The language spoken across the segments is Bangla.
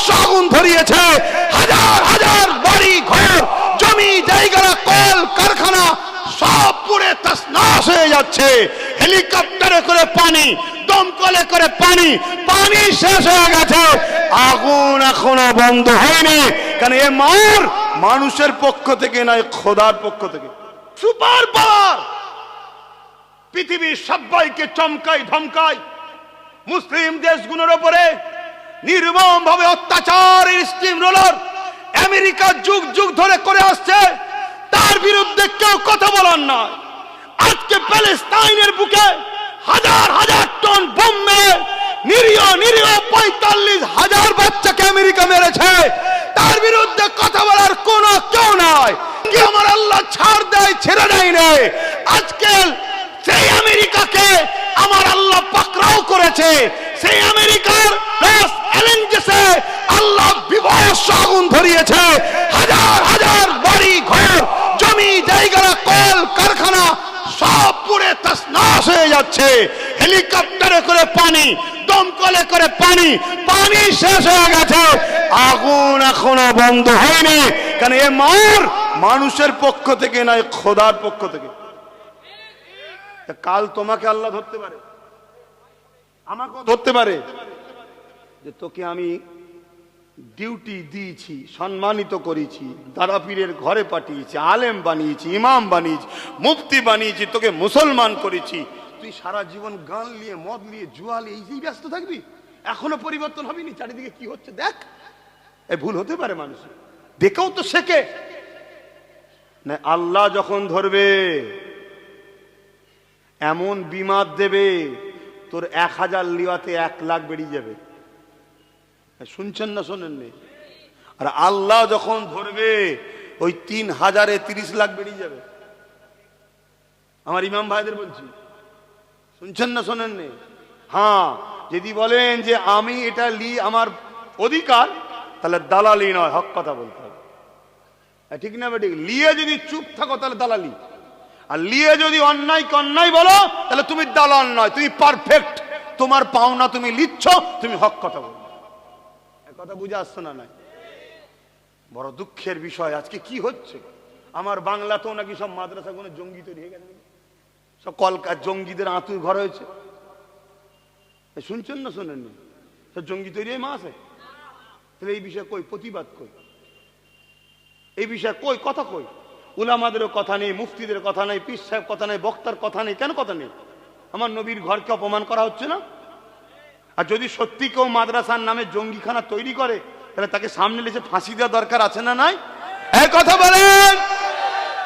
বিভৎস আগুন ধরিয়েছে। হাজার হাজার বাড়ি, ঘর, জমি, জায়গা, কল, কারখানা, সব পুড়ে তসনাস হয়ে যাচ্ছে। হেলিকপ্টারে করে পানি, দমকলে করে পানি পানি শেষ হয়ে গেছে। আগুন এখনও বন্ধ হয়নি। কারণ এ মার? মানুষের পক্ষ থেকে নয় খোদার পক্ষ থেকে। Super power! পৃথিবীর সবাইকে চমকাই ধমকাই মুসলিম দেশগুলোর উপরে নির্মম ভাবে অত্যাচার স্টিম রোলার আমেরিকা যুগ যুগ ধরে করে আসছে। তার বিরুদ্ধে কেউ কথা বলার নয়। আজকে প্যালেস্তাইনের বুকে হাজার হাজার টন বোম মেরে নিরীহ নিরীহ পঁয়তাল্লিশ হাজার বাচ্চাকে আমেরিকা মেরেছে। তার বিরুদ্ধে কথা বলার কোন কেউ নাই। কি আমার আল্লাহ ছাড় দেয়, ছেড়ে দেয় রে আজকে সেই আমেরিকাকে আমার আল্লাহ পাকড়াও করেছে। সেই আমেরিকার অ্যালেঞ্জেসে আল্লাহ বিভৎস আগুন ধরিয়েছে। হাজার হাজার বাড়ি, ঘর, জমি, জায়গা, কল, কারখানা সব পুড়ে তসনাস হয়ে যাচ্ছে। হেলিকপ্টারে করে পানি, দমকলে করে পানি পানি শেষ হয়ে গেছে। আগুন এখনও বন্ধ হয়নি। কারণ এ মার মানুষের পক্ষ থেকে নয় খোদার পক্ষ থেকে? কাল তোমাকে আল্লাহ ধরতে পারে। আমাকেও ধরতে পারে। যে তোকে আমি ডিউটি দিয়েছি, সম্মানিত করেছি দাদাপীরের ঘরে পাঠিয়েছি, আলেম বানিয়েছি, ইমাম বানিয়েছি, মুফতি বানিয়েছি, তোকে মুসলমান করেছি। তুই সারা জীবন গান নিয়ে, মদ নিয়ে, জুয়া নিয়ে, এই যেই ব্যস্ত থাকবি, এখনও পরিবর্তন হবিনি, চারিদিকে কি হচ্ছে দেখ। এ ভুল হতে পারে মানুষ। দেখেও তো শেখে। না, আল্লাহ যখন ধরবে, এমন বিমার দেবে, তোর এক হাজার লিওয়াতে এক লাখ বেরিয়ে যাবে। শুনছেন না শোনেন নি আর আল্লাহ যখন ধরবে ওই তিন হাজারে তিরিশ লাখ বেরিয়ে যাবে। আমার ইমাম ভাইদের বলছি শুনছেন না শোনেন নি হ্যাঁ যদি বলেন যে আমি এটা লি আমার অধিকার তাহলে দালালি নয় হক কথা বলতে হবে। হ্যাঁ, ঠিক না ঠিক লিয়ে যদি চুপ থাকো তাহলে দালালি। আর লিয়ে যদি অন্যায় অন্যায় বলো তাহলে তুমি দালাল নয় তুমি পারফেক্ট তোমার পাওনা তুমি লিচ্ছ তুমি হক কথা বলো কথা বুঝে আসছো না নাই? বড় দুঃখের বিষয়, আজকে কি হচ্ছে? আমার বাংলাতেও নাকি সব মাদ্রাসা কোনো জঙ্গি তৈরি হয়ে গেছে সব কলকাত জঙ্গিদের আঁতুর ঘর হয়েছে। শুনছেন না শোনেন না সব জঙ্গি তৈরি মা আছে? তাহলে এই বিষয়ে কই? প্রতিবাদ কই? এই বিষয়ে কই? কথা কই? উলামাদেরও কথা নেই, মুফতিদের কথা নেই, পীর সাহেব কথা নেই, বক্তার কথা নেই, কেন কথা নেই? আমার নবীর ঘরকে অপমান করা হচ্ছে না? আর যদি সত্যি কেউ মাদ্রাসার নামে জঙ্গিখানা তৈরি করে তাহলে তাকে সামনে লেছে ফাঁসি দেওয়া দরকার আছে না নাই? এই কথা বলেন।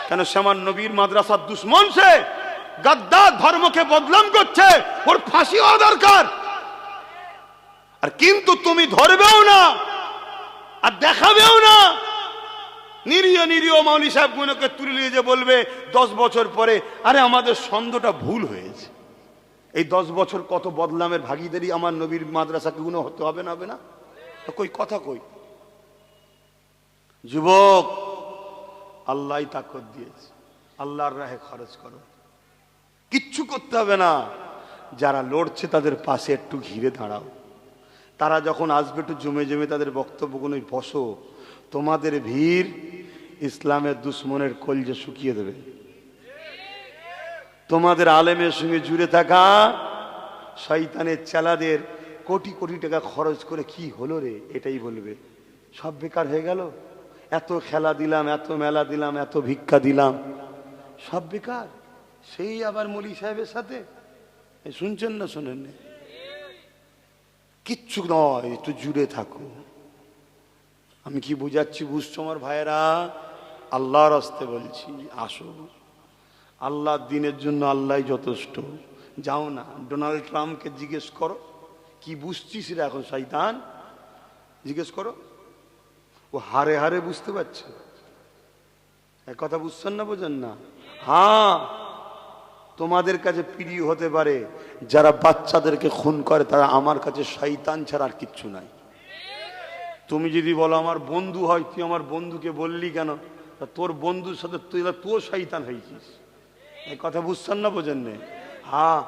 কেন সে আমার নবীর মাদ্রাসার দুশ্মন সে? গাদ্দার ধর্মকে বদলাম করছে ওর ফাঁসি হওয়া দরকার। আর কিন্তু তুমি ধরবেও না আর দেখাবেও না। নিরীহ নিরীহ মৌলী সাহেব গুলোকে তুলে নিয়ে যে বলবে দশ বছর পরে আরে আমাদের ছন্দটা ভুল হয়েছে। এই দশ বছর কত বদলামের ভাগিদারি আমার নবীর মাদ্রাসাকে গুলো হতে হবে না হবে না? কই, কথা কই? যুবক, আল্লাহ তাকত দিয়েছে। আল্লাহর রাহে খরচ করো। কিচ্ছু করতে হবে না। যারা লড়ছে তাদের পাশে একটু ঘিরে দাঁড়াও। তারা যখন আসবে একটু জমে জমে তাদের বক্তব্যগুলো বসো। তোমাদের ভিড় ইসলামের দুশ্মনের কলজে শুকিয়ে দেবে। তোমাদের আলেমের সঙ্গে জুড়ে থাকা শয়তানের চেলাদের কোটি কোটি টাকা খরচ করে কি হলো রে? এটাই বলবে। সব বেকার হয়ে গেল? এত খেলা দিলাম, এত মেলা দিলাম, এত ভিক্ষা দিলাম। সব বেকার? সেই আবার মলি সাহেবের সাথে? শুনছেন না শোনেন না? কিচ্ছু নয়, একটু জুড়ে থাকো। আমি কি বুঝাচ্ছি বুঝছ আমার ভাইয়েরা? আল্লাহর হস্তে বলছি, আসো। আল্লাহর দিনের জন্য আল্লাহ যথেষ্ট। যাও না, ডোনাল্ড ট্রাম্পকে জিজ্ঞেস করো, কি বুঝছিস রে এখন শৈতান জিজ্ঞেস করো। ও হারে হারে বুঝতে পারছে। এক কথা বুঝছেন না, বোঝেন না? হ্যাঁ তোমাদের কাছে প্রিয় হতে পারে, যারা বাচ্চাদেরকে খুন করে, তারা আমার কাছে শৈতান ছাড়া আর কিচ্ছু নাই। তুমি যদি বলো, আমার বন্ধু হয়, তুই আমার বন্ধুকে বললি কেন? তোর বন্ধুর সাথে তুই তোর শৈতান হয়েছিস। এই কথা বুঝছেন না বোঝেন নে? হ্যাঁ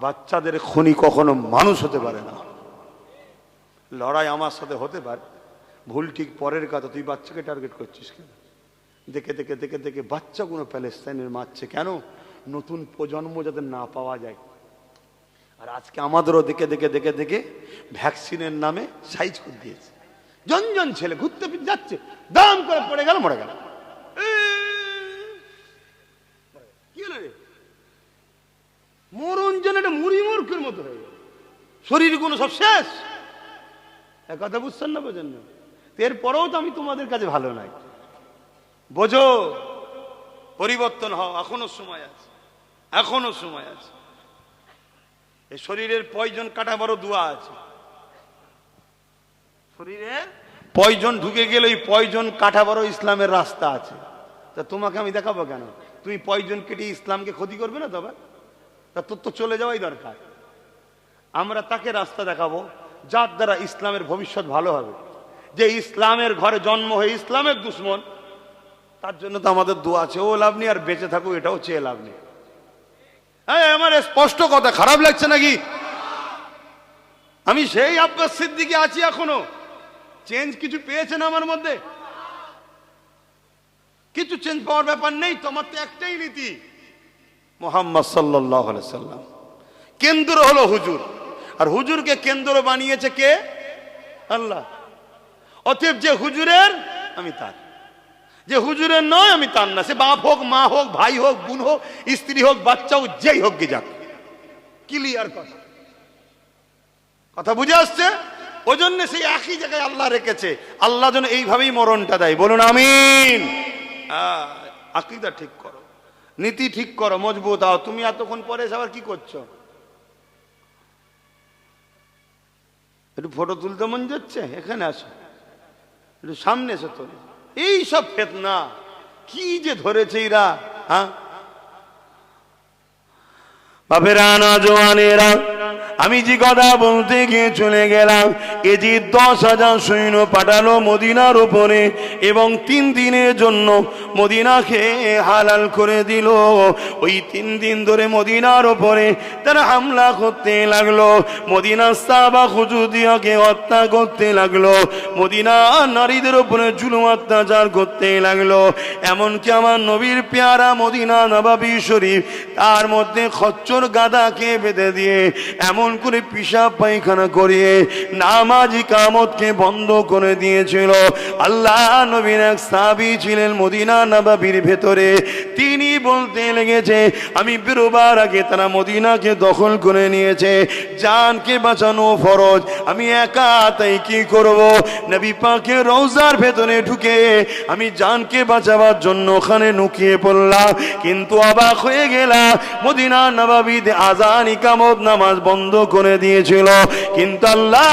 বাচ্চাদের খুনি কখনো মানুষ হতে পারে না। লড়াই আমার সাথে হতে পারে। ভুল ঠিক পরের কথা, তুই বাচ্চাকে টার্গেট করছিস কেন? দেখে দেখে দেখে দেখে বাচ্চাগুলো প্যালেস্তাইনের মারছে কেন? নতুন প্রজন্ম যাতে না পাওয়া যায়। আর আজকে আমাদেরও দেখে দেখে দেখে দেখে ভ্যাকসিনের নামে সাইজ করে দিয়েছে। জন জন ছেলে ঘুরতে যাচ্ছে, দাম করে পড়ে গেল, মরে গেল এ, কি হলো রে মরণ যেন একটা মূর্খের মতো হয়ে গেল। শরীর কোনো সব শেষ? এক কথা বুঝছেন না বোঝেন না? এরপরেও তো আমি তোমাদের কাছে ভালো নাই। বোঝো, পরিবর্তন হও, এখনও সময় আছে। এখনও সময় আছে। এই শরীরের পয়জন কাটা বড় দোয়া আছে। শরীরের পয়জন ঢুকে গেলে ওই পয়জন কাটা বড় ইসলামের রাস্তা আছে। তা তোমাকে আমি দেখাবো কেন? তুমি পয়জন কেটে ইসলামকে ক্ষতি করবে না তবে তা তোর তো চলে যাওয়াই দরকার। আমরা তাকে রাস্তা দেখাবো, যার দ্বারা ইসলামের ভবিষ্যৎ ভালো হবে। যে ইসলামের ঘরে জন্ম হয়ে ইসলামের দুশ্মন, তার জন্য তো আমাদের দোয়া আছে, ও লাভ নেই আর বেঁচে থাকুক, এটাও চেয়ে লাভ নেই। হ্যাঁ আমার স্পষ্ট কথা, খারাপ লাগছে নাকি? আমি সেই আব্বাস সিদ্দিকে আছি এখনও। চেঞ্জ কিছু পেয়েছেন আমার মধ্যে? কিছু চেঞ্জ পাওয়ার ব্যাপার নেই, তোমার তো একটাই নীতি মোহাম্মদ সাল্লাম। কেন্দ্র হলো হুজুর। আর হুজুরকে কেন্দ্র বানিয়েছে কে? আল্লাহ। অতএব যে হুজুরের, আমি তার। যে হুজুরের নয়, আমি তার না। সে বাপ হোক, মা হোক, ভাই হোক, বোন হোক, স্ত্রী হোক, বাচ্চা হোক, যেই হোক গে যাক। ক্লিয়ার কথা। কথা বুঝে আসছে? ওই জন্য সেই একই জায়গায় আল্লাহ রেখেছে। আল্লাহ যেন এইভাবেই মরণটা দেয়। বলুন, আমিন। আকিদা ঠিক করো। নীতি ঠিক করো, মজবুত আও তুমি এতক্ষণ পরে এসে আবার কি করছ? একটু ফটো তুলতে মন যাচ্ছে? এখানে আসো। একটু সামনে এসো তো। এই সব ফেতনা, কি যে ধরেছে এরা হ্যাঁ? বাপেরা না জোয়ানেরা আমি যে কথা বলতে গিয়ে চলে গেলাম, এ যে দশ হাজার সৈন্য পাঠালো মদিনার উপরে এবং তিন দিনের জন্য মদিনাকে হালাল করে দিল। ওই তিন দিন ধরে মদিনার উপরে তারা হামলা করতে লাগল মদিনা সাবা হুজুদিয়াকে হত্যা করতে লাগল মদিনা নারীদের উপরে জুলুম অত্যাচার করতে লাগল। এমনকি আমার নবীর পেয়ারা মদিনা নবাবী শরীফ তার মধ্যে খচ্চর গাদাকে বেঁধে দিয়ে এমন করে পিসাব পায়খানা করিয়ে নামাজি কামতকে বন্ধ করে দিয়েছিল। আল্লাহ নবীর এক সাবি ছিলেন মদিনা নবাবির ভেতরে। তিনি বলতে লেগেছে, আমি বেরোবার আগে তারা মদিনাকে দখল করে নিয়েছে। জানকে বাঁচানো ফরজ। আমি একা, তাই কি করব? নবী পাকে রৌজার ভেতরে ঢুকে আমি জানকে বাঁচাবার জন্য ওখানে নুকিয়ে পড়লাম। কিন্তু অবাক হয়ে গেলাম, মদিনা নবাবিদ আজান ইকামত নামাজ বন্ধ করে দিয়েছিল। কিন্তু আল্লাহ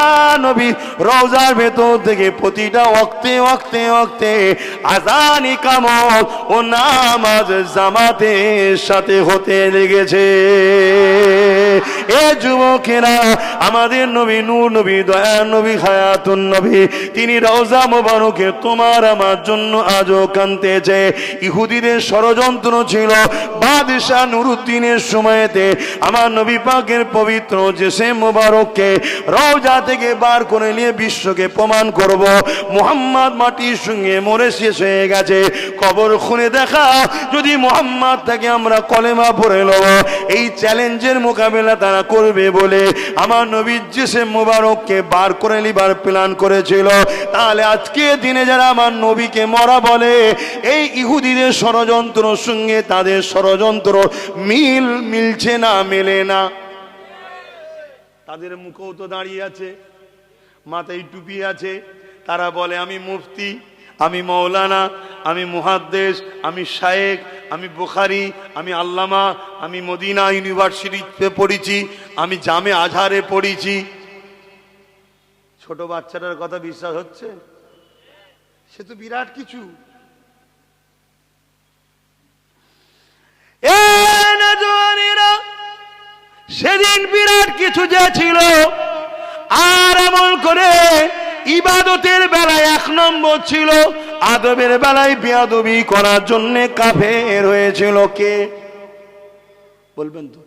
নবী রওজার ভেতর থেকে প্রতিটা ওক্তে ওক্তে ওক্তে আজান ইকামত ও নামাজ জামাতের সাথে হতে লেগেছে। এ যুবকেরা, আমাদের নবী নূর নবী দয়া নবী, হায়াতুন নবী, তিনি রওজা মোবারকে তোমার আমার জন্য আজও কানতেছে ইহুদিদের ষড়যন্ত্র ছিল। বাদশাহ নুরুদ্দিনের সময়তে আমার নবী পাকের পবিত্র যে সে মোবারককে রওজা থেকে বার করে নিয়ে বিশ্বকে প্রমাণ করব। মোহাম্মদ মাটির সঙ্গে মরে শেষ হয়ে গেছে। কবর খুনে দেখা। যদি মোহাম্মদ থেকে আমরা কলেমা পড়ে লব এই চ্যালেঞ্জের মোকাবেলা তারা করবে বলে আমার নবীর যে সে মোবারককে বার করে নিবার প্ল্যান করেছিল। তাহলে আজকে দিনে যারা আমার নবীকে মরা বলে, এই ইহুদিদের ষড়যন্ত্র সঙ্গে তাদের ষড়যন্ত্র মিল মিলছে না, মেলে না? তাদের মুখেও তো দাঁড়িয়ে আছে, মাথায় টুপি আছে। তারা বলে, আমি মুফতি, আমি মৌলানা আমি মুহাদ্দেশ, আমি শায়েক আমি বুখারি, আমি আল্লামা, আমি মদিনা ইউনিভার্সিটিতে পড়েছি, আমি জামে আজহারে পড়েছি। ছোট বাচ্চাটার কথা বিশ্বাস হচ্ছে? সে তো বিরাট কিছু। এ সেদিন বিরাট কিছু যে ছিল, আর এমন করে ইবাদতের বেলায় এক নম্বর ছিল, আদবের বেলায় বিয়াদবি করার জন্য কাফের হয়েছিল কে? বলবেন তো।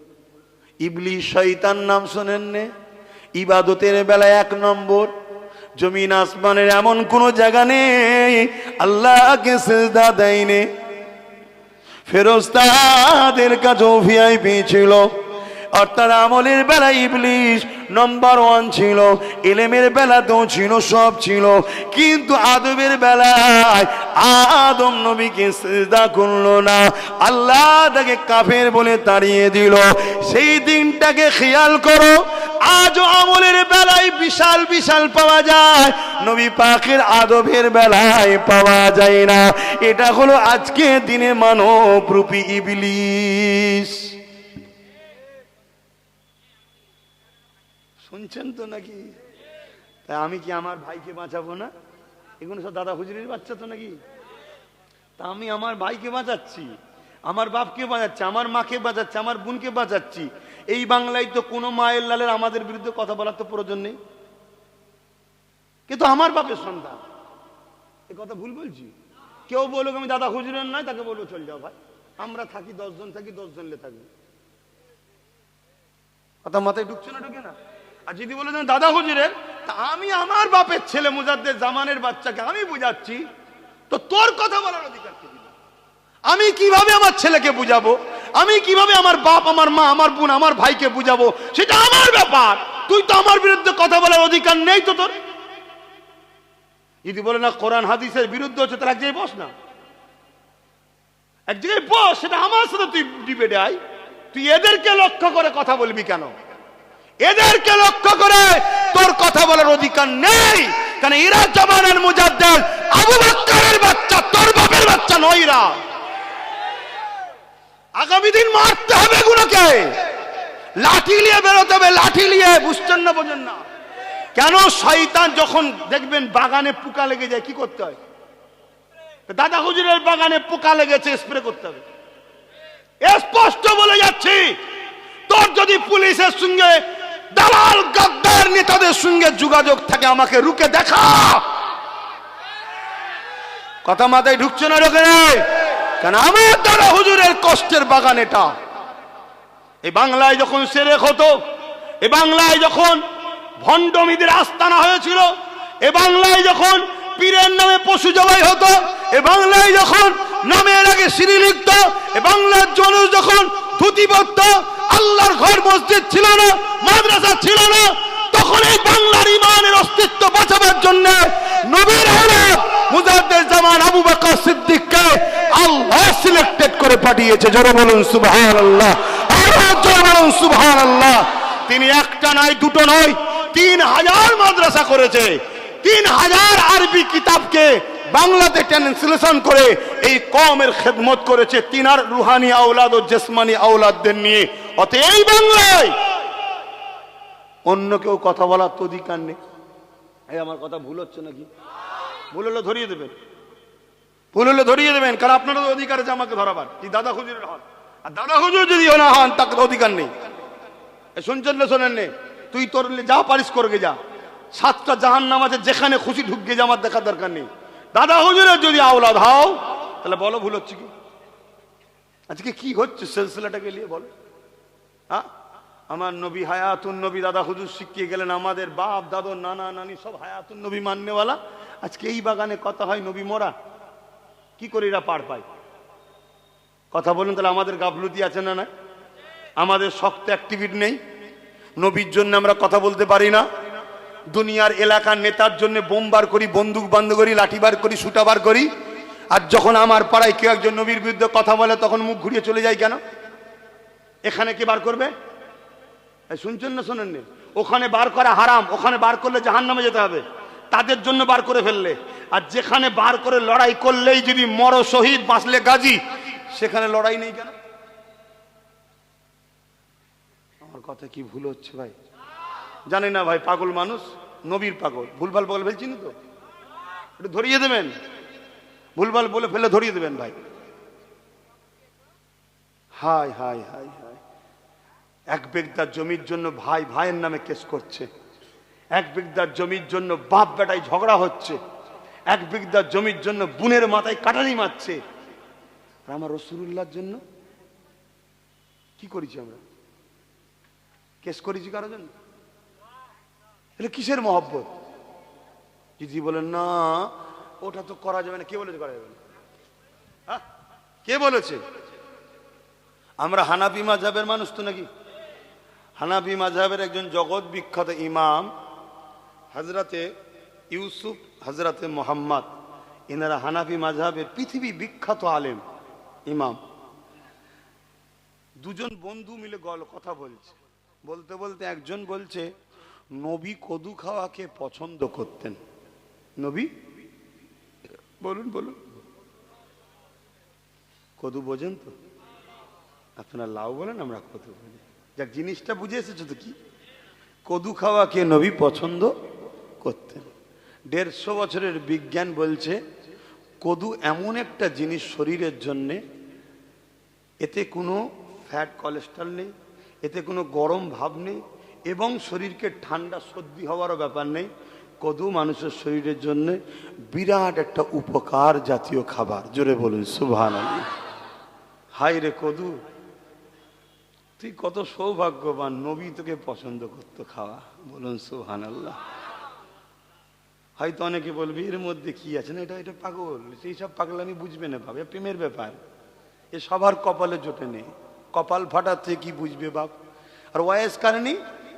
ইবলি শৈতান নাম শোনেন নে। ইবাদতের বেলায় এক নম্বর, জমিন আসমানের এমন কোন জায়গা নেই, আল্লাহকে সেজদা দেয়নি। ফেরোস্তাদের কাছেও ভিআইপি ছিল। অর্থাৎ আমলের বেলা ইবলিশ নম্বর ওয়ান ছিল এলেমের বেলাতেও ছিল, সব ছিল। কিন্তু আদবের বেলায় আদম নবীকে সেজদা করল না। আল্লাহ তাকে কাফের বলে তাড়িয়ে দিল। সেই দিনটাকে খেয়াল করো, আজও আমলের বেলায় বিশাল বিশাল পাওয়া যায়। নবী পাকের আদবের বেলায় পাওয়া যায় না। এটা হলো আজকে দিনে মানব রূপী ইবলিশ। শুনছেন তো নাকি? তাই আমি কি আমার ভাইকে বাঁচাবো না? এগুলো সব দাদা হুজুরের বাচ্চা তো নাকি? তা আমি আমার ভাইকে বাঁচাচ্ছি, আমার বাপকে বাঁচাচ্ছি, আমার মাকে বাঁচাচ্ছি, আমার বোনকে বাঁচাচ্ছি। এই বাংলায় তো কোনো মায়ের লালের আমাদের বিরুদ্ধে কথা বলার তো প্রয়োজন নেই। কিন্তু আমার বাপের সন্তান, এ কথা ভুল বলছি? কেউ বলুক আমি দাদা হুজুরের নয়, তাকে বলব চল যাও ভাই। আমরা থাকি, দশজন থাকি দশজন লে থাকব কথা মাথায় ঢুকছে না, ঢুকে না? আর যদি বলে দাদা হুজুরের, তা আমি আমার বাপের ছেলে মুজাদ্দের জামানের বাচ্চাকে আমি বুঝাচ্ছি, তো তোর কথা বলার অধিকার? আমি কীভাবে আমার ছেলেকে বুঝাবো? আমি কীভাবে আমার বাপ, আমার মা, আমার বোন, আমার ভাইকে বুঝাবো? সেটা আমার ব্যাপার। তুই তো আমার বিরুদ্ধে কথা বলার অধিকার নেই তো তোর। যদি বলে, না, কোরআন, হাদিসের বিরুদ্ধে হচ্ছে, তাহলে এক জায়গায় বস না। এক জায়গায় বস, সেটা আমার সাথে তুই ডিবেটে আয়। তুই এদেরকে লক্ষ্য করে কথা বলবি কেন? এদেরকে লক্ষ্য করে তোর কথা বলার অধিকার নেই। কারণ এরা জামানের মুজাদ্দের আবু বাক্কারের বাচ্চা, তোর বাপের বাচ্চা নয় এরা আগামী দিন মারতে হবে গুলোকে লাঠি নিয়ে বেরোতে হবে, লাঠি নিয়ে, বুঝছেন না, বোঝেন না। কেন শয়তান যখন দেখবেন বাগানে পোকা লেগে যায়, কি করতে হয়? দাদা হুজুরের বাগানে পোকা লেগেছে স্প্রে করতে হবে। স্পষ্ট বলে যাচ্ছি, তোর যদি পুলিশের সঙ্গে দালাল গাদ্দার নেতাদের সঙ্গে যোগাযোগ থাকে আমাকে রুকে দেখা। কথা মাথায় ঢুকছে না ঢোকে কেন আমার দাদা হুজুরের কষ্টের বাগান এটা। এই বাংলায় যখন সেরেক হতো, এ বাংলায় যখন ভণ্ডমিদের আস্তানা হয়েছিল, এ বাংলায় যখন পীরের নামে পশু জবাই হতো, এ বাংলায় যখন নামের আগে সিঁড়ি লিখত, এ বাংলার মানুষ যখন ধুতি পরত আল্লাহর ঘর মসজিদ ছিল না, মাদ্রাসা ছিল না। তখন এই বাংলার ইমানের অস্তিত্ব বাঁচাবার জন্য নবীর হলে মুজাদ্দের জামান আবু বকর সিদ্দিককে আল্লাহ সিলেক্টেড করে পাঠিয়েছে। জোরে বলুন, সুবহানাল্লাহ। আরও জোরে বলুন, সুবহানাল্লাহ। তিনি একটা নয়, দুটো নয়, তিন হাজার মাদ্রাসা করেছে। তিন হাজার আরবি কিতাবকে বাংলাতে ট্রান্সলেশন করে এই কমের খেদমত করেছে তিনার রুহানি আওলাদ ও জেসমানি আওলাদদের নিয়ে। অত এই বাংলায় অন্য কেউ কথা বলার তো অধিকার নেই। এই আমার কথা ভুল হচ্ছে নাকি? ভুল হলে ধরিয়ে দেবেন। ভুল হলে ধরিয়ে দেবেন, কারণ আপনারও অধিকার আছে আমাকে ধরাবার। কি দাদা হুজুরের হন আর দাদা হুজুর যদি না হন তাকে অধিকার নেই। শুনছেন না শোনেন নে? তুই তোর যা পারিস করগে যা। সাতটা জাহান নাম আছে, যেখানে খুশি ঢুকগে যা, আমার দেখার দরকার নেই। দাদা হুজুরের যদি আওলাদ হও তাহলে বলো ভুল হচ্ছে কি? আজকে কি হচ্ছে সিলসিলাটাকে নিয়ে বলো। হ্যাঁ? আমার নবী হায়াতুন নবী, দাদা হুজুর শিখিয়ে গেলেন, আমাদের বাপ দাদর নানা, নানি সব হায়াতুন নবী মান্যওয়ালা। আজকে এই বাগানে কথা হয় নবী মরা। কি করে এরা পার পায়? কথা বলুন তাহলে, আমাদের গাফলুতি আছে না না আমাদের শক্ত অ্যাক্টিভিটি নেই। নবীর জন্য আমরা কথা বলতে পারি না। দুনিয়ার এলাকার নেতার জন্য বোম বার করি, বন্দুক বন্ধ করি, লাঠি বার করি সুটা বার করি। আর যখন আমার পাড়ায় কেউ একজন নবীর বিরুদ্ধে কথা বলে, তখন মুখ ঘুরিয়ে চলে যায় কেন? এখানে কে বার করবে? শুনছেন না শোনেন নি? ওখানে বার করা হারাম, ওখানে বার করলে জাহান নামে যেতে হবে। তাদের জন্য বার করে ফেললে। আর যেখানে বার করে লড়াই করলেই যদি মর, শহীদ, বাঁচলে গাজী, সেখানে লড়াই নেই কেন? আমার কথা কি ভুল হচ্ছে ভাই? জানি না ভাই, পাগল মানুষ, নবীর পাগল। ভুলভাল পাগল ফেলছি না তো? একটু ধরিয়ে দেবেন? ভুলভাল বলে ফেলে ধরিয়ে দেবেন ভাই। Hi hi hi hi. এক বেগদার জমির জন্য ভাই ভাইয়ের নামে কেস করছে। এক বিগদার জমির জন্য বাপ বেটায় ঝগড়া হচ্ছে। এক বিগদার জমির জন্য বুনের মাথায় কাটানি মারছে। আর আমার রসুল্লাহর জন্য কি করেছি আমরা? কেস করেছি কারোর জন্য? এটা কিসের মহব্বত? যদি বলেন, না ওটা তো করা যাবে না। কে বলেছে করা যাবে না? হ্যাঁ? কে বলেছে? আমরা হানাফি মাঝাবের মানুষ তো নাকি? হানাফি মাঝাবের একজন জগৎ বিখ্যাত ইমাম হাজরাতে ইউসুফ হজরতে মোহাম্মদ, এনারা হানাফি মাঝাবের পৃথিবী বিখ্যাত আলেম, ইমাম। দুজন বন্ধু মিলে গল কথা বলছে। বলতে বলতে একজন বলছে, নবী কদু খাওয়াকে পছন্দ করতেন। নবী? বলুন বলুন। কদু বোঝেন তো? আপনারা লাউ বলেন, আমরা কদু বলি। যাক, জিনিসটা বুঝে এসেছ তো কি? কদু খাওয়াকে নবী পছন্দ করতেন? দেড়শো বছরের বিজ্ঞান বলছে, কদু এমন একটা জিনিস শরীরের জন্যে, এতে কোনো ফ্যাট কোলেস্ট্রল নেই, এতে কোনো গরম ভাব নেই, এবং শরীরকে ঠান্ডা, সর্দি হওয়ারও ব্যাপার নেই কদু মানুষের শরীরের জন্য বিরাট একটা উপকার জাতীয় খাবার। জোরে বলুন সুভান হাই রে কদু, তুই কত সৌভাগ্যবান, নবী তোকে পছন্দ করতো খাওয়া। বলুন সুহান আল্লাহ হয়তো অনেকে বলবি, এর মধ্যে কি আছে? না, এটা এটা পাগল। সেই সব পাগলামি বুঝবে না বাবা প্রেমের ব্যাপার। এ সবার কপালে জোটে নেই। কপাল ফাটাচ্ছে, কি বুঝবে বাপ? আর ওয়াইস কারণে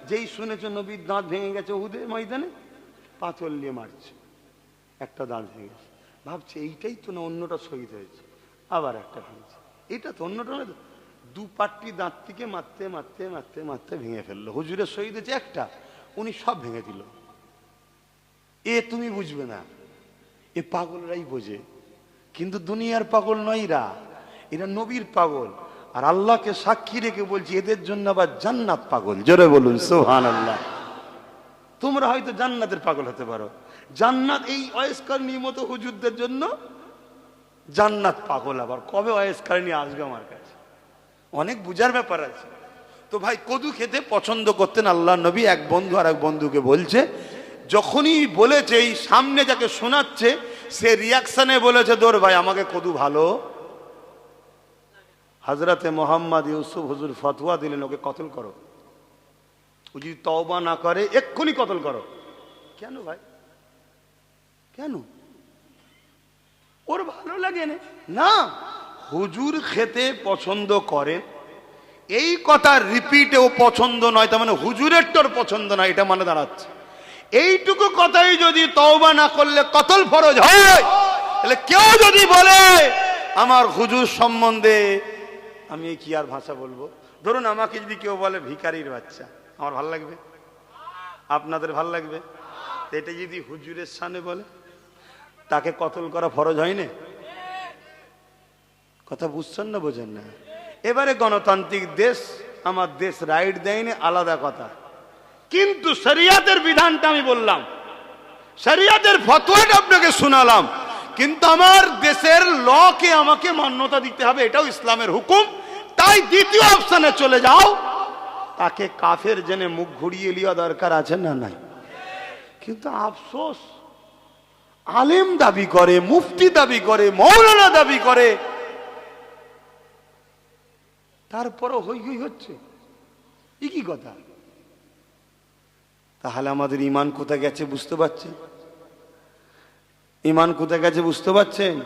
যেই শুনেছে নবীর দাঁত ভেঙে গেছে উদে ময়দানে পাথর নিয়ে মারছে। একটা দাঁত ভেঙে গেছে। ভাবছে এইটাই তো না অন্যটা শহীদ হয়েছে, আবার একটা ভেঙেছে। এটা তো অন্যটা না দু পাট্টি দাঁত থেকে মারতে মারতে মারতে মারতে ভেঙে ফেলল। হুজুরের শহীদ হয়েছে একটা, উনি সব ভেঙে দিল। এ তুমি বুঝবে না, এ পাগলরাই বোঝে। কিন্তু দুনিয়ার পাগল নয় এরা এরা নবীর পাগল। আর আল্লাহকে সাক্ষী রেখে বলছি, এদের জন্য আবার জান্নাত পাগল। জোরে বলুন সোহান আল্লাহ তোমরা হয়তো জান্নাতের পাগল হতে পারো। জান্নাত এই অয়স্কার নিয়মত হুজুরদের জন্য জান্নাত পাগল আবার। কবে অয়েস্কার নিয়ে আসবে আমার কাছে? অনেক বুঝার ব্যাপার আছে। তো ভাই, কদু খেতে পছন্দ করতেন আল্লাহ নবী, এক বন্ধু আর এক বন্ধুকে বলছে, যখনই বলেছে, এই সামনে যাকে শোনাচ্ছে, সে রিয়াকশনে বলেছে দোর ভাই, আমাকে কদু ভালো। হাজরাতে মোহাম্মদ ইউসুফ হুজুর ফতোয়া দিলেন, ওকে কতল করো। ও যদি তওবা না করে, এক্ষুনি কতল করো। কেন ভাই? কেন? ওর ভালো লাগে না। হুজুর খেতে পছন্দ করেন এই কথা রিপিটে ও পছন্দ নয়, তার মানে হুজুরের তোর পছন্দ নয়, এটা মানে দাঁড়াচ্ছে। এইটুকু কথাই যদি তওবা না করলে কতল ফরজ হয়? তাহলে কেউ যদি বলে, আমার হুজুর সম্বন্ধে আমি কি আর ভাষা বলব? ধরুন আমাকে যদি কেউ বলে, ভিখারির বাচ্চা। আমার ভালো লাগবে? আপনাদের ভালো লাগবে? এটা যদি হুজুরের সামনে বলে, তাকে কতল করা ফরজ হয়নি? কথা বুঝছেন না, বোঝেন না? এবারে গণতান্ত্রিক দেশ, আমার দেশ রাইট দেয়নি, আলাদা কথা। কিন্তু শরিয়াতের বিধানটা আমি বললাম। শরিয়াতের ফতোয়াটা আপনাকে শোনালাম। কিন্তু আমার দেশের লকে আমাকে মান্যতা দিতে হবে, এটাও ইসলামের হুকুম। তাই দ্বিতীয় অপশনে চলে যাও। তাকে কাফের জেনে মুখ ঘুরিয়ে লিয়া দরকার আছে না নাই? কিন্তু আফসোস, আলেম দাবি করে, মুফতি দাবি করে, মৌলানা দাবি করে। তারপরও হই হই হচ্ছে। ই কি কথা? তাহলে আমাদের ইমান কোথায় গেছে বুঝতে পারছেন? ইমান কোথায় গেছে বুঝতে পারছেন?